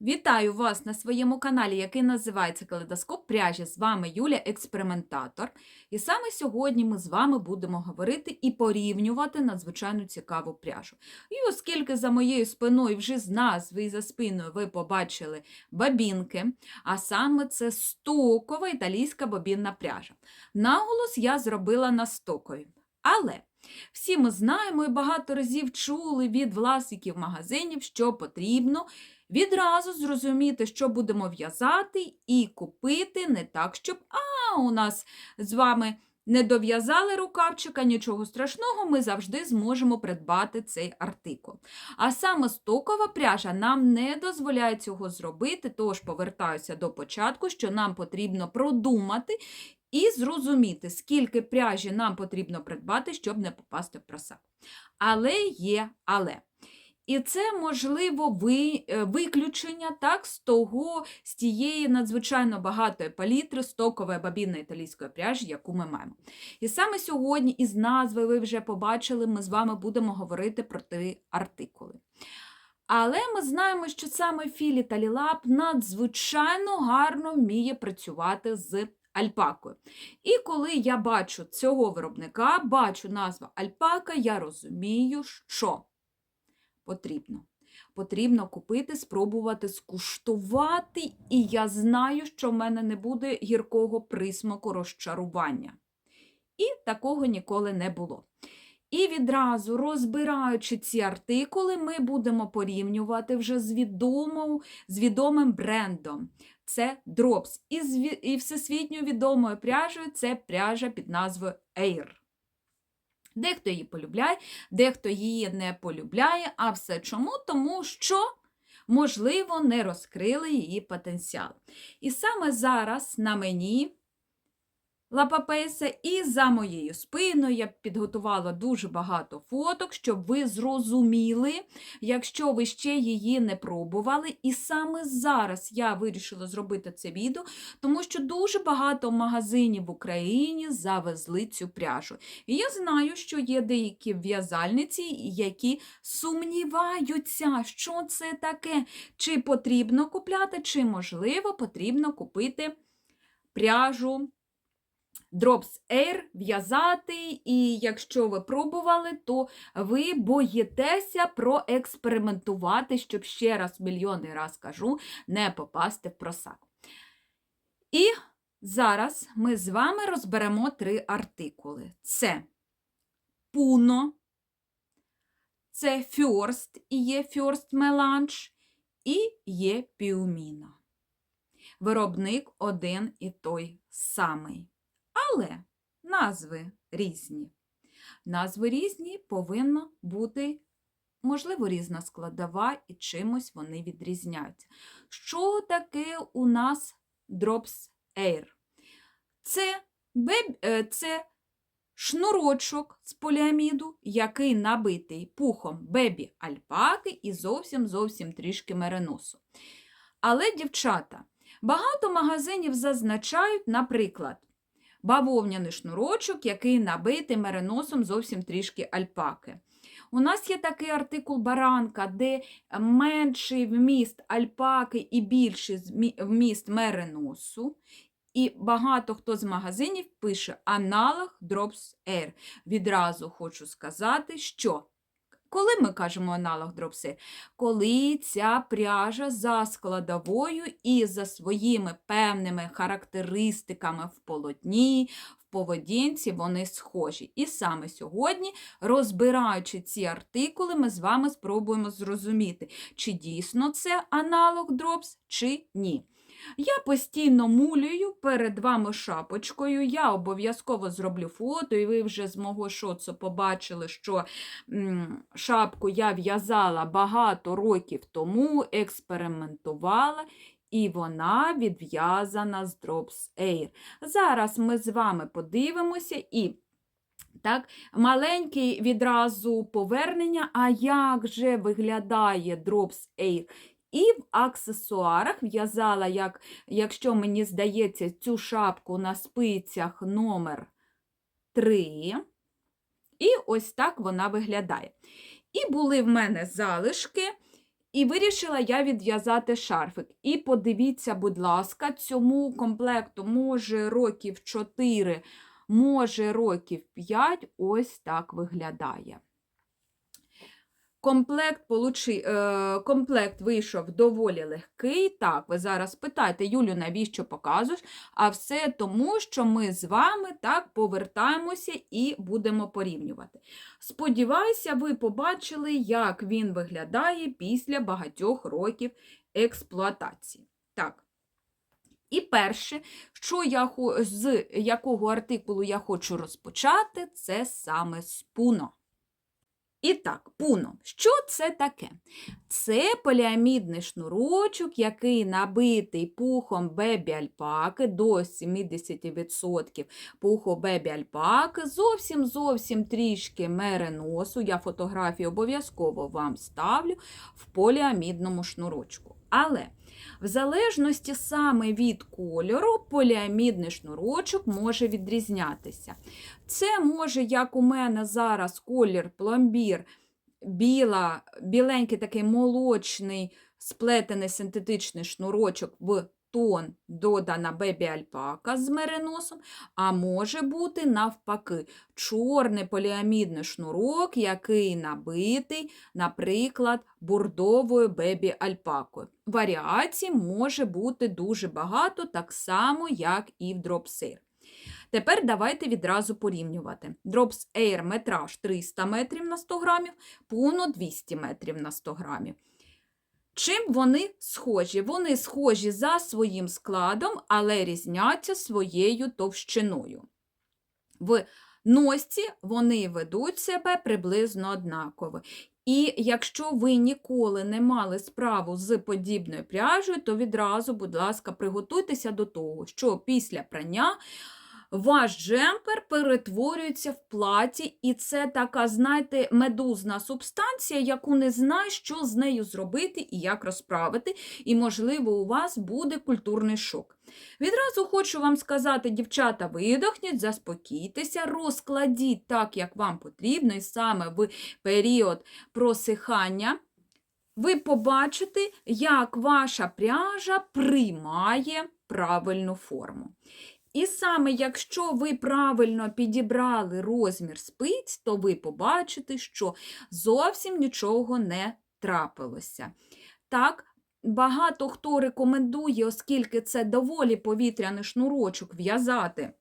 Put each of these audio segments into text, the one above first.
Вітаю вас на своєму каналі, який називається Калейдоскоп пряжі. З вами Юля, експериментатор. І саме сьогодні ми з вами будемо говорити і порівнювати надзвичайно цікаву пряжу. І оскільки за моєю спиною вже з назви і за спиною ви побачили бабінки, а саме це стокова італійська бобінна пряжа. Наголос я зробила на стокові. Але всі ми знаємо і багато разів чули від власників магазинів, що потрібно відразу зрозуміти, що будемо в'язати, і купити не так, щоб а, у нас з вами не дов'язали рукавчика, нічого страшного, ми завжди зможемо придбати цей артикул. А саме стокова пряжа нам не дозволяє цього зробити, тож повертаюся до початку, що нам потрібно продумати. І зрозуміти, скільки пряжі нам потрібно придбати, щоб не попасти в просак. Але є але. І це, можливо, ви, е, виключення так, з того, з тієї надзвичайно багатої палітри стокової бабінної італійської пряжі, яку ми маємо. І саме сьогодні, із назви ви вже побачили, ми з вами будемо говорити про три артикули. Але ми знаємо, що саме Філі Талілаб надзвичайно гарно вміє працювати з альпакою. І коли я бачу цього виробника, бачу назву альпака, я розумію, що потрібно. Потрібно купити, спробувати скуштувати, і я знаю, що в мене не буде гіркого присмаку розчарування. І такого ніколи не було. І відразу, розбираючи ці артикули, ми будемо порівнювати вже з, відомою, з відомим брендом. Це Drops. І, і всесвітньо відомою пряжею це пряжа під назвою Air. Дехто її полюбляє, дехто її не полюбляє. А все чому? Тому що, можливо, не розкрили її потенціал. І саме зараз на мені Лапапеса, і за моєю спиною я підготувала дуже багато фоток, щоб ви зрозуміли, якщо ви ще її не пробували. І саме зараз я вирішила зробити це відео, тому що дуже багато магазинів в Україні завезли цю пряжу. І я знаю, що є деякі в'язальниці, які сумніваються, що це таке, чи потрібно купляти, чи, можливо, потрібно купити пряжу. Drops Air в'язати, і якщо ви пробували, то ви боїтеся проекспериментувати, щоб ще раз, мільйонний раз кажу, не попасти в просак. І зараз ми з вами розберемо три артикули: це Puno, це First і є First Melange, і є Piumino. Виробник один і той самий. Але назви різні. Назви різні повинна бути, можливо, різна складова і чимось вони відрізняються. Що таке у нас Drops Air? Це, е, це шнурочок з поліаміду, який набитий пухом бебі альпаки і зовсім зовсім трішки мериносу. Але, дівчата, багато магазинів зазначають, наприклад, бавовняний шнурочок, який набитий мериносом зовсім трішки альпаки. У нас є такий артикул баранка, де менший вміст альпаки і більший вміст мериносу. І багато хто з магазинів пише аналог Drops Air. Відразу хочу сказати, що коли ми кажемо аналог Air, коли ця пряжа за складовою і за своїми певними характеристиками в полотні, в поведінці, вони схожі. І саме сьогодні, розбираючи ці артикули, ми з вами спробуємо зрозуміти, чи дійсно це аналог Drops, чи ні. Я постійно мулюю перед вами шапочкою. Я обов'язково зроблю фото, і ви вже з мого шоцу побачили, що шапку я в'язала багато років тому, експериментувала. І вона відв'язана з Drops Air. Зараз ми з вами подивимося і так, маленький відразу повернення, а як же виглядає Drops Air і в аксесуарах в'язала, як, якщо мені здається, цю шапку на спицях номер 3. І ось так вона виглядає. І були в мене залишки, І вирішила я відв'язати шарфик. І подивіться, будь ласка, цьому комплекту може років 4, може років 5, ось так виглядає. Комплект, получи, е, комплект вийшов доволі легкий. Так, ви зараз питаєте, Юлю, навіщо показуєш? А все тому, що ми з вами так повертаємося і будемо порівнювати. Сподіваюся, ви побачили, як він виглядає після багатьох років експлуатації. Так. І перше, що я, з якого артикулу я хочу розпочати, це саме з пуно. І так, пуно. Що це таке? Це поліамідний шнурочок, який набитий пухом бебі альпаки до 70% пуху бебі альпаки, зовсім зовсім трішки мереносу. Я фотографію обов'язково вам ставлю в поліамідному шнурочку. Але в залежності саме від кольору, поліамідний шнурочок може відрізнятися. Це може, як у мене зараз колір пломбір, біла, біленький такий молочний сплетений синтетичний шнурочок в тон додана бебі альпака з мериносом, а може бути навпаки чорний поліамідний шнурок, який набитий, наприклад, бурдовою бебі альпакою. Варіацій може бути дуже багато, так само, як і в дропсир. Тепер давайте відразу порівнювати. Drops Air метраж 300 метрів на 100 грамів, Puno 200 метрів на 100 грамів. Чим вони схожі? Вони схожі за своїм складом, але різняться своєю товщиною. В носці вони ведуть себе приблизно однаково. І якщо ви ніколи не мали справу з подібною пряжею, то відразу, будь ласка, приготуйтеся до того, що після прання ваш джемпер перетворюється в платі, і це така, знаєте, медузна субстанція, яку не знаєш, що з нею зробити і як розправити, і, можливо, у вас буде культурний шок. Відразу хочу вам сказати, дівчата, видохніть, заспокійтеся, розкладіть так, як вам потрібно, і саме в період просихання. Ви побачите, як ваша пряжа приймає правильну форму. І саме якщо ви правильно підібрали розмір спиць, то ви побачите, що зовсім нічого не трапилося. Так, багато хто рекомендує, оскільки це доволі повітряний шнурочок в'язати.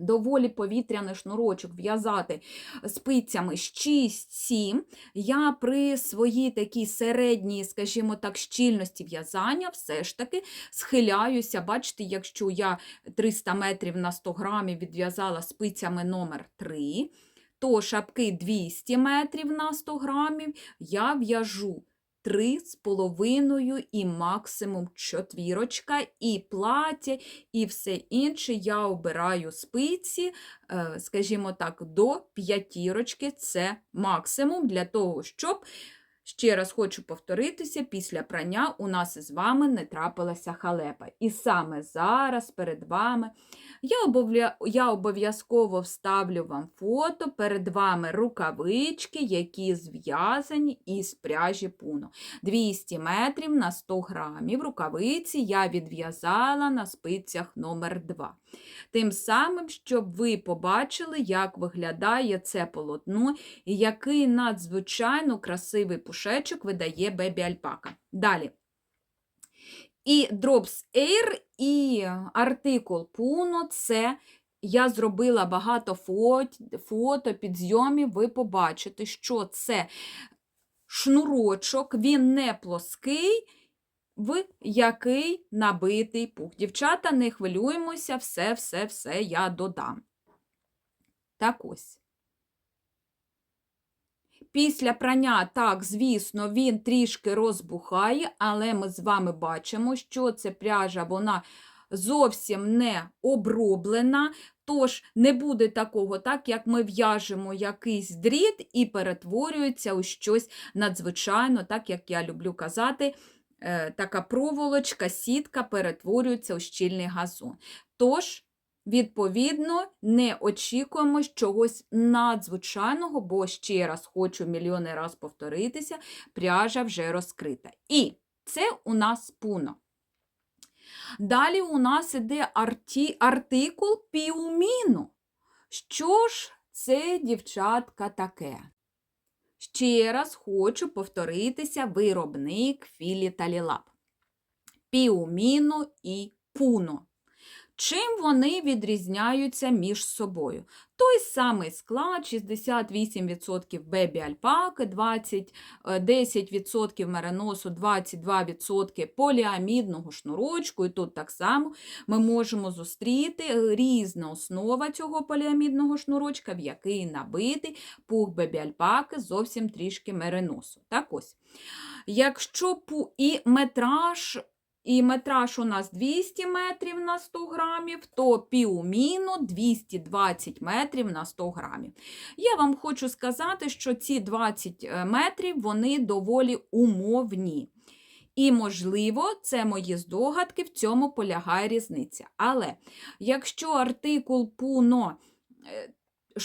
Доволі повітряний шнурочок в'язати спицями 6-7. Я при своїй такій середній, скажімо так, щільності в'язання все ж таки схиляюся. Бачите, якщо я 300 метрів на 100 грамів відв'язала спицями номер 3, то шапки 200 метрів на 100 грамів я в'яжу три з половиною і максимум четвірочка, і плаття, і все інше я обираю спиці, е, скажімо так, до п'ятірочки це максимум для того, щоб. Ще раз хочу повторитися, після прання у нас із вами не трапилася халепа. І саме зараз перед вами я обов'я- я обов'язково вставлю вам фото, перед вами рукавички, які зв'язані із пряжі пуно. 200 метрів на 100 грамів рукавиці я відв'язала на спицях номер 2. Тим самим, щоб ви побачили, як виглядає це полотно і який надзвичайно красивий пушечок видає бебі альпака. Далі. І Drops Air, і артикул Puno це я зробила багато фото, підзйомів, ви побачите, що це шнурочок, він не плоский, в який набитий пух. Дівчата, не хвилюємося, все, все, все я додам. Так ось. Після прання, так, звісно, він трішки розбухає, але ми з вами бачимо, що це пряжа, вона зовсім не оброблена. Тож не буде такого, так як ми в'яжемо якийсь дріт і перетворюється у щось надзвичайно, так як я люблю казати, е, така проволочка, сітка перетворюється у щільний газон. Тож Відповідно, не очікуємо чогось надзвичайного, бо ще раз хочу мільйони раз повторитися, пряжа вже розкрита. І це у нас пуно. Далі у нас іде арті, артикул піуміну. Що ж це, дівчатка, таке? Ще раз хочу повторитися виробник філі Талілаб. Піуміно і пуно. Чим вони відрізняються між собою? Той самий склад: 68% бебі альпаки, 20, е, 10% мериносу, 22% поліамідного шнурочку. І тут так само ми можемо зустріти е, різна основа цього поліамідного шнурочка, в який набитий пух бебі альпаки, зовсім трішки мериносу. Так ось. Якщо пу і метраж і метраж у нас 200 метрів на 100 грамів, то піуміно 220 метрів на 100 грамів. Я вам хочу сказати, що ці 20 е, метрів вони доволі умовні. І, можливо, це мої здогадки, в цьому полягає різниця. Але якщо артикул пуно, е,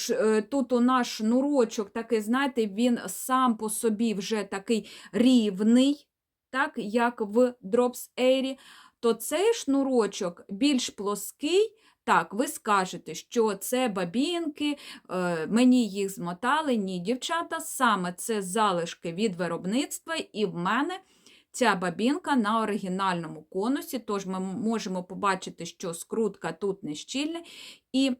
е, тут у наш шнурочок такий, знаєте, він сам по собі вже такий рівний, так, як в Drops Air, то цей шнурочок більш плоский. Так, ви скажете, що це бабінки, е, мені їх змотали. Ні, дівчата, саме це залишки від виробництва, і в мене ця бабінка на оригінальному конусі, тож ми можемо побачити, що скрутка тут не щільна. І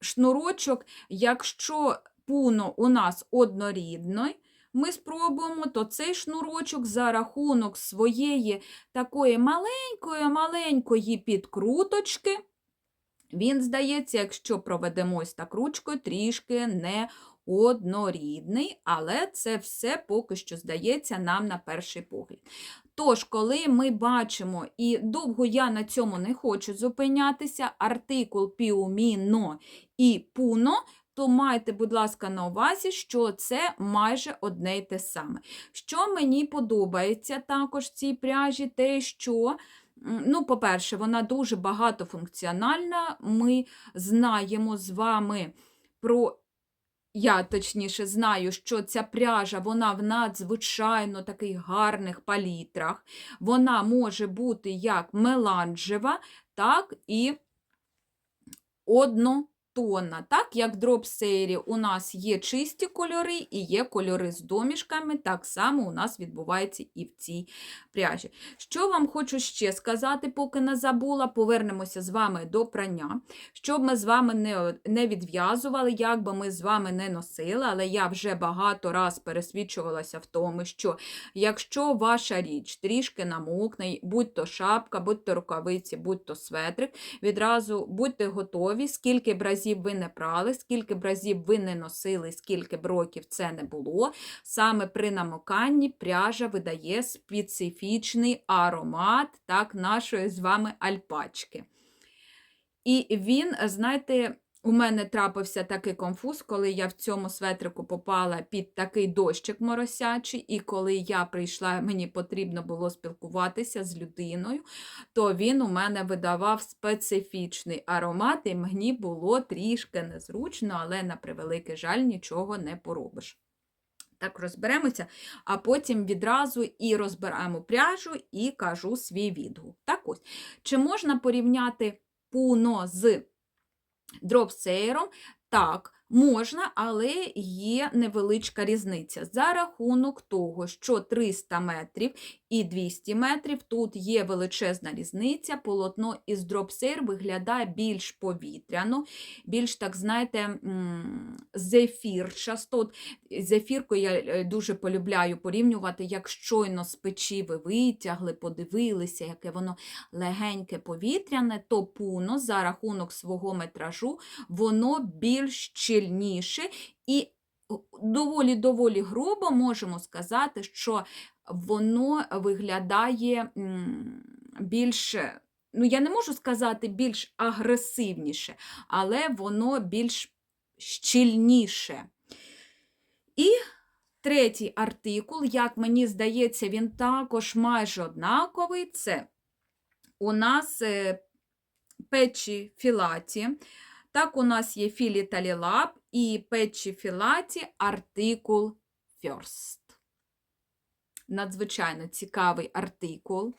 шнурочок, якщо пуно у нас однорідний, ми спробуємо, то цей шнурочок за рахунок своєї такої маленької-маленької підкруточки, він, здається, якщо проведемо ось так ручкою, трішки не однорідний, але це все поки що здається нам на перший погляд. Тож, коли ми бачимо, і довго я на цьому не хочу зупинятися, артикул піуміно і пуно, то майте, будь ласка, на увазі, що це майже одне й те саме. Що мені подобається також в цій пряжі, те, що, ну, по-перше, вона дуже багатофункціональна. Ми знаємо з вами про. Я точніше знаю, що ця пряжа вона в надзвичайно таких гарних палітрах. Вона може бути як меланжева, так і однотонна. Так, як в дропсейрі у нас є чисті кольори і є кольори з домішками, так само у нас відбувається і в цій пряжі. Що вам хочу ще сказати, поки не забула, повернемося з вами до прання, щоб ми з вами не, не відв'язували, як би ми з вами не носили, але я вже багато раз пересвідчувалася в тому, що якщо ваша річ трішки намокне, будь то шапка, будь то рукавиці, будь то светрик, відразу будьте готові, скільки б разів ви не прали, скільки б разів ви не носили, скільки б років це не було. Саме при намоканні пряжа видає специфічний аромат так, нашої з вами альпачки. І він, знаєте, у мене трапився такий конфуз, коли я в цьому светрику попала під такий дощик моросячий, і коли я прийшла, мені потрібно було спілкуватися з людиною, то він у мене видавав специфічний аромат, і мені було трішки незручно, але на превеликий жаль нічого не поробиш. Так, розберемося, а потім відразу і розбираємо пряжу і кажу свій відгук. Так ось, чи можна порівняти пуно з дропсейром? Так, можна, але є невеличка різниця. За рахунок того, що 300 метрів і 200 метрів, тут є величезна різниця. Полотно із дропсейр виглядає більш повітряно, більш, так знаєте, зефірчасто. Зефірку я е, дуже полюбляю порівнювати, як щойно з печі ви витягли, подивилися, яке воно легеньке повітряне, то пуно за рахунок свого метражу, воно більш щільніше і доволі-доволі грубо можемо сказати, що воно виглядає більш, ну я не можу сказати більш агресивніше, але воно більш щільніше. І третій артикул, як мені здається, він також майже однаковий. Це у нас е, печі філаті. Так, у нас є філі талілаб і печі філаті артикул first. Надзвичайно цікавий артикул.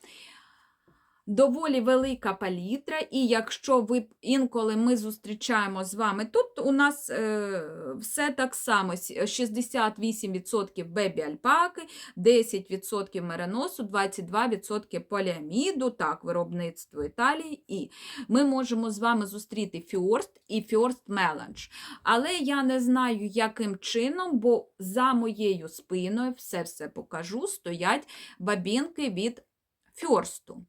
Доволі велика палітра, і якщо ви інколи ми зустрічаємо з вами, тут у нас е, все так само: 68% бебі альпаки, 10% мериносу, 22% поліаміду, так, виробництво Італії. І ми можемо з вами зустріти фьорст і фьорст меланж. Але я не знаю, яким чином, бо за моєю спиною все-все покажу, стоять бабінки від фьорсту.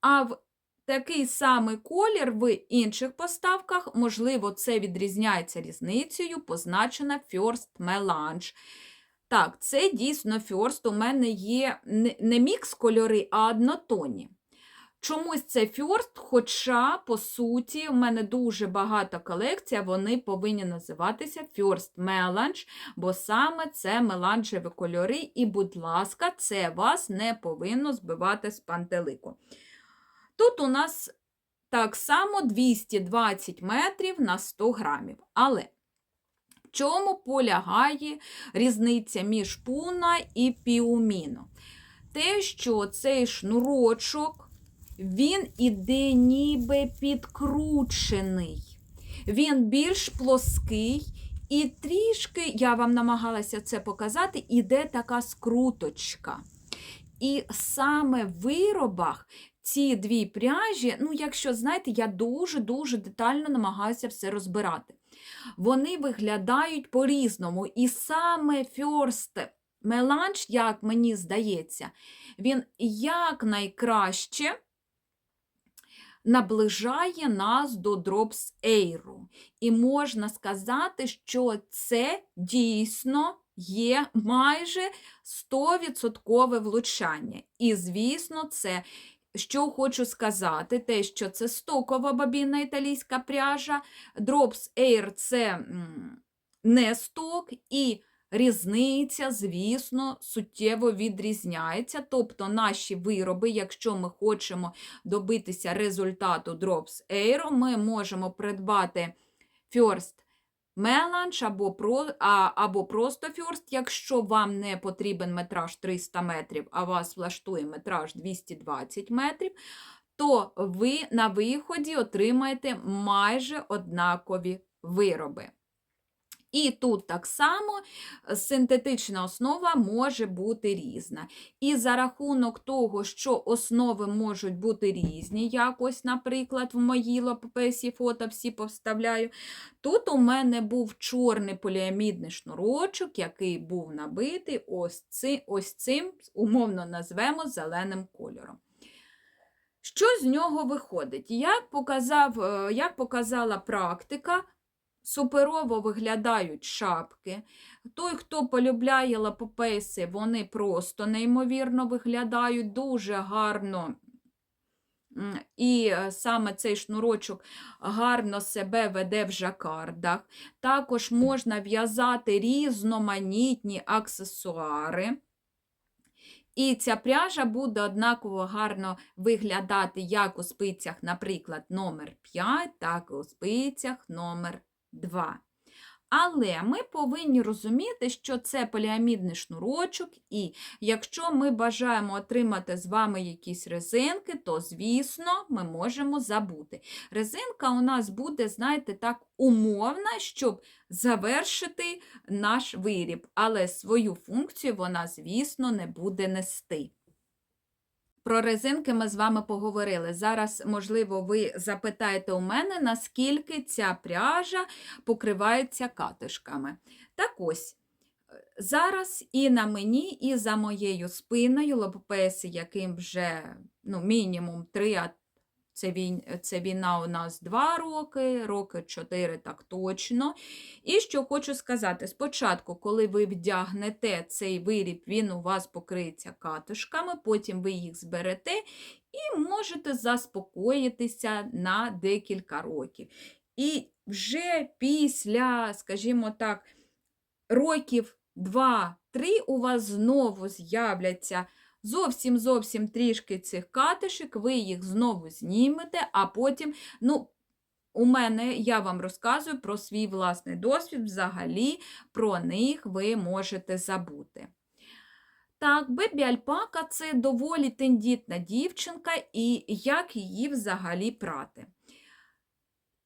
А в такий самий колір в інших поставках, можливо, це відрізняється різницею, позначена First Melange. Так, це дійсно First. У мене є не- мікс кольори, а однотонні. Чомусь це First, хоча, по суті, у мене дуже багата колекція, вони повинні називатися First Melange, бо саме це меланжеві кольори, і, будь ласка, це вас не повинно збивати з пантелику. Тут у нас так само 220 метрів на 100 грамів. Але в чому полягає різниця між пуна і піуміно? Те, що цей шнурочок, він іде ніби підкручений. Він більш плоский. І трішки, я вам намагалася це показати, іде така скруточка. І саме в виробах ці дві пряжі, ну, якщо знаєте, я дуже-дуже детально намагаюся все розбирати. Вони виглядають по-різному. І саме First Melange, як мені здається, він якнайкраще наближає нас до Drops Air. І можна сказати, що це дійсно є майже 100% влучання. І, звісно, це що хочу сказати, те, що це стокова бабінна італійська пряжа, Drops Air це не сток, і різниця, звісно, суттєво відрізняється. Тобто наші вироби, якщо ми хочемо добитися результату Drops Air, ми можемо придбати First Melange або, про, а, або просто фьорст, якщо вам не потрібен метраж 300 метрів, а вас влаштує метраж 220 метрів, то ви на виході отримаєте майже однакові вироби. І тут так само е, синтетична основа може бути різна. І за рахунок того, що основи можуть бути різні, як ось, наприклад, в моїй лапопесі фото всі повставляю, тут у мене був чорний поліамідний шнурочок, який був набитий ось, ци, ось цим, умовно назвемо зеленим кольором. Що з нього виходить? Як, показав, е, як показала практика, суперово виглядають шапки. Той, хто полюбляє лапопейси, вони просто неймовірно виглядають дуже гарно. І е, саме цей шнурочок гарно себе веде в жакардах. Також можна в'язати різноманітні аксесуари. І ця пряжа буде однаково гарно виглядати як у спицях, наприклад, номер 5, так і у спицях номер 2. Але ми повинні розуміти, що це поліамідний шнурочок, і якщо ми бажаємо отримати з вами якісь резинки, то, звісно, ми можемо забути. Резинка у нас буде, знаєте, так, умовна, щоб завершити наш виріб, але свою функцію вона, звісно, не буде нести. Про резинки ми з вами поговорили. Зараз, можливо, ви запитаєте у мене, наскільки ця пряжа покривається катишками. Так ось, зараз і на мені, і за моєю спиною лопопеси, яким вже ну, мінімум 3, а це, війн, це війна у нас 2 роки, роки 4 так точно. І що хочу сказати, спочатку, коли ви вдягнете цей виріб, він у вас покриється катушками, потім ви їх зберете і можете заспокоїтися на декілька років. І вже після, скажімо так, років 2-3 у вас знову з'являться зовсім зовсім трішки цих катишек, ви їх знову знімете, а потім, ну, у мене я вам розказую про свій власний досвід, взагалі про них ви можете забути. Так, Бебі Альпака це доволі тендітна дівчинка, і як її взагалі прати.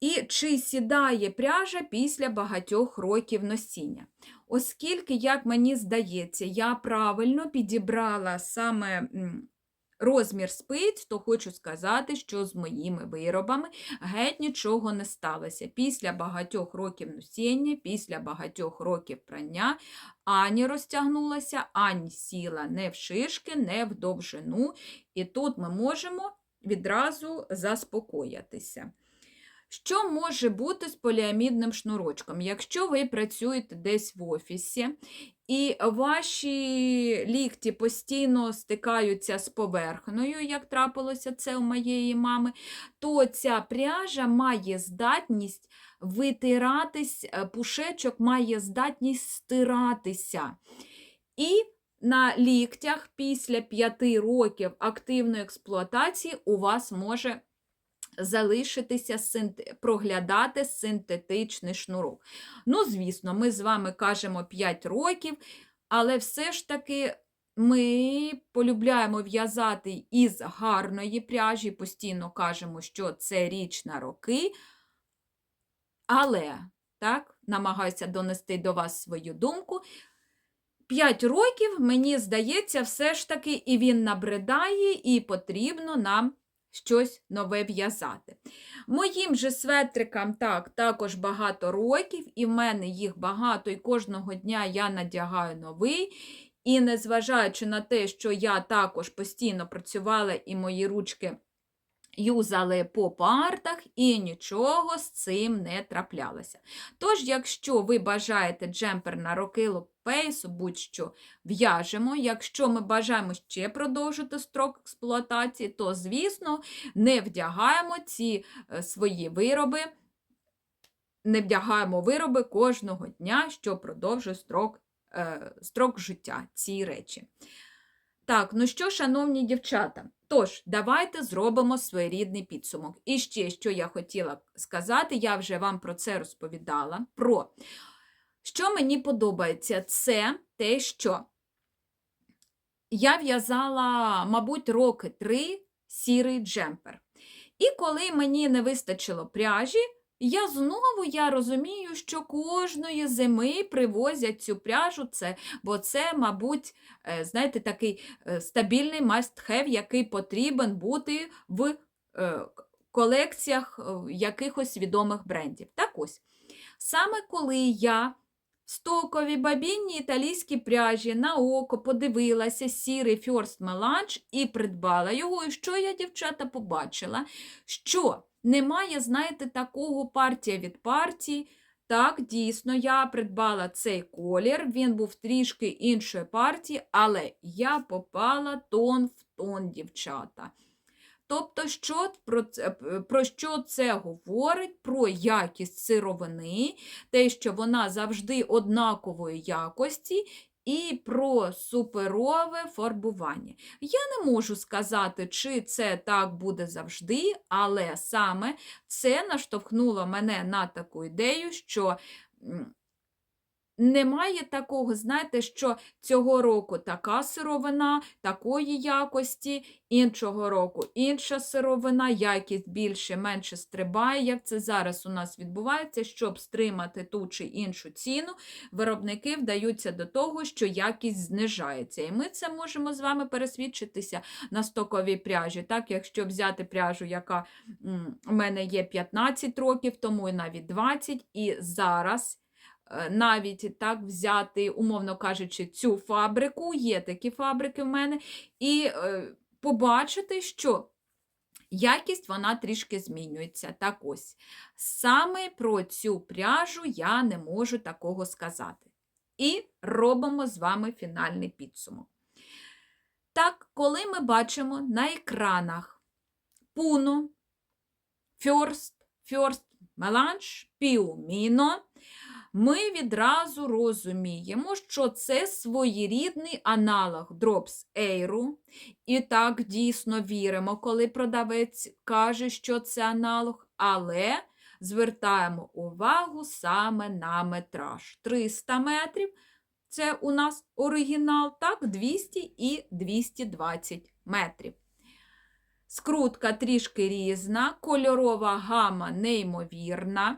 І чи сідає пряжа після багатьох років носіння? Оскільки, як мені здається, я правильно підібрала саме розмір спиць, то хочу сказати, що з моїми виробами геть нічого не сталося. Після багатьох років носіння, після багатьох років прання ані розтягнулася, ані сіла не в шишки, не в довжину. І тут ми можемо відразу заспокоїтися. Що може бути з поліамідним шнурочком? Якщо ви працюєте десь в офісі, і ваші лікті постійно стикаються з поверхнею, як трапилося це у моєї мами, то ця пряжа має здатність витиратись, е, пушечок має здатність стиратися. І на ліктях після 5 років активної експлуатації у вас може залишитися проглядати синтетичний шнурок. Ну, звісно, ми з вами кажемо 5 років, але все ж таки ми полюбляємо в'язати із гарної пряжі, постійно кажемо, що це річ на роки. Але, так, намагаюся донести до вас свою думку. 5 років, мені здається, все ж таки і він набридає, і потрібно нам щось нове в'язати. Моїм же светрикам так, також багато років, і в мене їх багато, і кожного дня я надягаю новий. І незважаючи на те, що я також постійно працювала і мої ручки юзали по партах, і нічого з цим не траплялося. Тож, якщо ви бажаєте джемпер на рокило пейсу, будь-що в'яжемо. Якщо ми бажаємо ще продовжити строк експлуатації, то, звісно, не вдягаємо ці е, свої вироби. Не вдягаємо вироби кожного дня, що продовжує строк, е, строк життя ці речі. Так, ну що, шановні дівчата, тож, давайте зробимо своєрідний підсумок. І ще, що я хотіла сказати, я вже вам про це розповідала. Про що мені подобається, це те, що я в'язала, мабуть, роки три сірий джемпер. І коли мені не вистачило пряжі, я знову я розумію, що кожної зими привозять цю пряжу, це, бо це, мабуть, е, знаєте, такий е, стабільний must-have, який потрібен бути в е, колекціях якихось відомих брендів. Так ось, саме коли я в стоковій бабінній італійській пряжі на око подивилася сірий First Melange і придбала його, і що я, дівчата, побачила? Що немає, знаєте, такого партія від партії. Так, дійсно, я придбала цей колір, він був трішки іншої партії, але я попала тон в тон, дівчата. Тобто, що про, це, про що це говорить? Про якість сировини, те, що вона завжди однакової якості, і про суперове фарбування. Я не можу сказати, чи це так буде завжди, але саме це наштовхнуло мене на таку ідею, що немає такого, знаєте, що цього року така сировина, такої якості, іншого року інша сировина, якість більше, менше стрибає. Як це зараз у нас відбувається, щоб стримати ту чи іншу ціну, виробники вдаються до того, що якість знижається. І ми це можемо з вами пересвідчитися на стоковій пряжі. Так, Якщо взяти пряжу, яка у мене є 15 років, тому і навіть 20, і зараз. Е, навіть так взяти, умовно кажучи, цю фабрику, є такі фабрики в мене, і е, побачити, що якість вона трішки змінюється. Так ось. Саме про цю пряжу я не можу такого сказати. І робимо з вами фінальний підсумок. Так, коли ми бачимо на екранах Puno, First, First Melange, Piumino, ми відразу розуміємо, що це своєрідний аналог Drops Air. І так дійсно віримо, коли продавець каже, що це аналог, але звертаємо увагу саме на метраж. 300 метрів це у нас оригінал, так, 200 і 220 метрів. Скрутка трішки різна, кольорова гама неймовірна.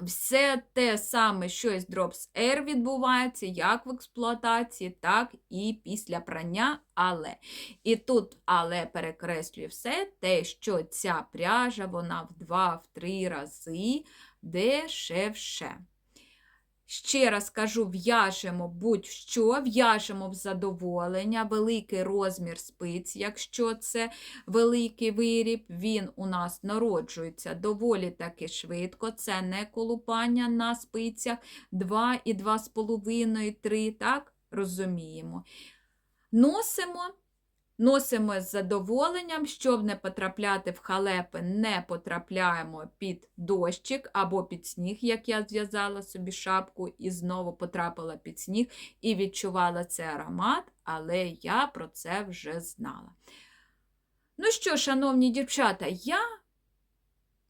Все те саме, що із Drops Air відбувається, як в експлуатації, так і після прання, але. І тут але перекреслює все те, що ця пряжа, вона в 2-3 рази дешевше. Ще раз кажу, в'яжемо будь-що, в'яжемо в задоволення, великий розмір спиць, якщо це великий виріб, він у нас народжується доволі таки швидко. Це не колупання на спицях 2 і 2,5, 3, так, розуміємо. Носимо. Носимо з задоволенням, щоб не потрапляти в халепи, не потрапляємо під дощик або під сніг, як я зв'язала собі шапку і знову потрапила під сніг і відчувала цей аромат, але я про це вже знала. Ну що, шановні дівчата, я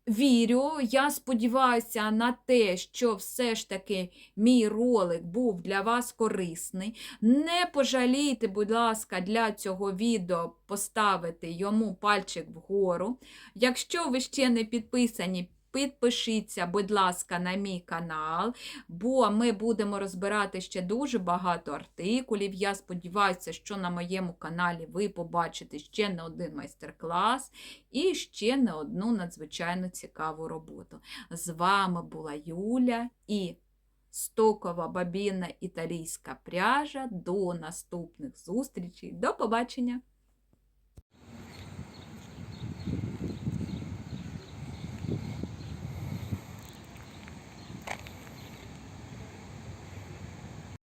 вірю, я сподіваюся на те, що все ж таки мій ролик був для вас корисний. Не пожалійте, будь ласка, для цього відео поставити йому пальчик вгору. Якщо ви ще не підписані, Підпишіться, будь ласка, на мій канал, бо ми будемо розбирати ще дуже багато артикулів. Я сподіваюся, що на моєму каналі ви побачите ще не один майстер-клас і ще не одну надзвичайно цікаву роботу. З вами була Юля і стокова бабінна італійська пряжа. До наступних зустрічей. До побачення!